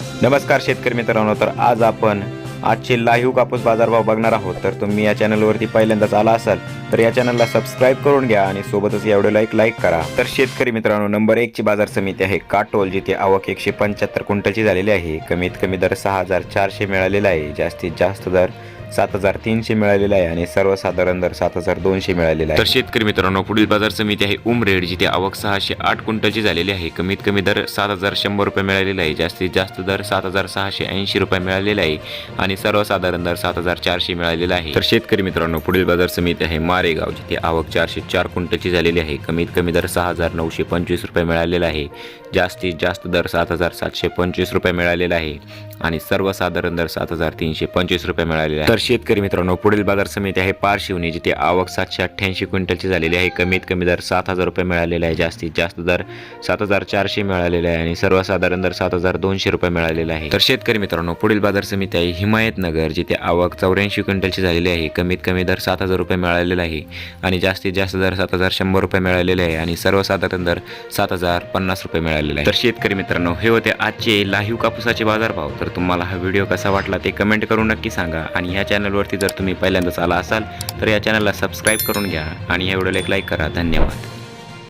नमस्कार शेतकरी मित्रांनो तर आज आपण आजचे लाईव्ह कापूस बाजारभाव बघणार आहोत. तर तुम्ही या चॅनलवरती पहिल्यांदाच आला असाल तर या चॅनलला सबस्क्राईब करून घ्या आणि सोबतच या व्हिडिओला एक लाईक करा. तर शेतकरी मित्रांनो नंबर एकची बाजार समिती आहे काटोल जिथे आवक एकशे पंच्याहत्तर क्विंटलची झालेली आहे. कमीत कमी दर सहा हजार चारशे मिळालेला आहे. जास्तीत जास्त दर सात हजार तीनशे मिळालेला आहे आणि सर्वसाधारण दर सात हजार दोनशे मिळालेला आहे. तर शेतकरी मित्रांनो पुढील बाजार समिती आहे उमरेड जिथे आवक सहाशे आठ क्विंटलची झालेली आहे. कमीत कमी दर सात हजार शंभर रुपये मिळालेला आहे. जास्तीत जास्त दर सात हजार सहाशे ऐंशी रुपये मिळालेला आहे आणि सर्वसाधारण दर सात हजार चारशे मिळालेला आहे. तर शेतकरी मित्रांनो पुढील बाजार समिती आहे मारेगाव जिथे आवक चारशे चार क्विंटलची झालेली आहे. कमीत कमी दर सहा हजार नऊशे पंचवीस रुपये मिळालेला आहे. जास्तीत जास्त दर सात हजार सातशे पंचवीस रुपये मिळालेला आहे. आणि सर्वसाधारण दर सात हजार तीनशे पंचवीस रुपये मिळालेले आहे तर शेतकरी मित्रांनो पुढील बाजार समिती आहे पारशिवनी जिथे आवक सातशे अठ्ठ्याऐंशी क्विंटलची झालेली आहे. कमीत कमी दर सात हजार रुपये मिळालेला आहे. जास्तीत जास्त दर सात हजार चारशे मिळालेला आहे आणि सर्वसाधारण दर सात हजार दोनशे रुपये मिळालेला आहे. तर शेतकरी मित्रांनो पुढील बाजार समिती आहे हिमायतनगर जिथे आवक चौऱ्याऐंशी क्विंटलची झालेली आहे. कमीत कमी दर सात हजार रुपये मिळालेला आहे आणि जास्तीत जास्त दर सात हजार शंभर रुपये मिळालेले आहे आणि सर्वसाधारण दर सात हजार पन्नास रुपये मिळालेला आहे. तर शेतकरी मित्रांनो हे होते आजचे लाईव्ह कापूसाचे बाजारभाव. तर तुम्हाला हा व्हिडिओ कसा वाटला ते कमेंट करून नक्की सांगा. आणि ह्या चॅनलवरती जर तुम्ही पहिल्यांदाच आला असाल तर या चॅनलला सबस्क्राईब करून घ्या. आणि या व्हिडिओला एक लाईक करा. धन्यवाद.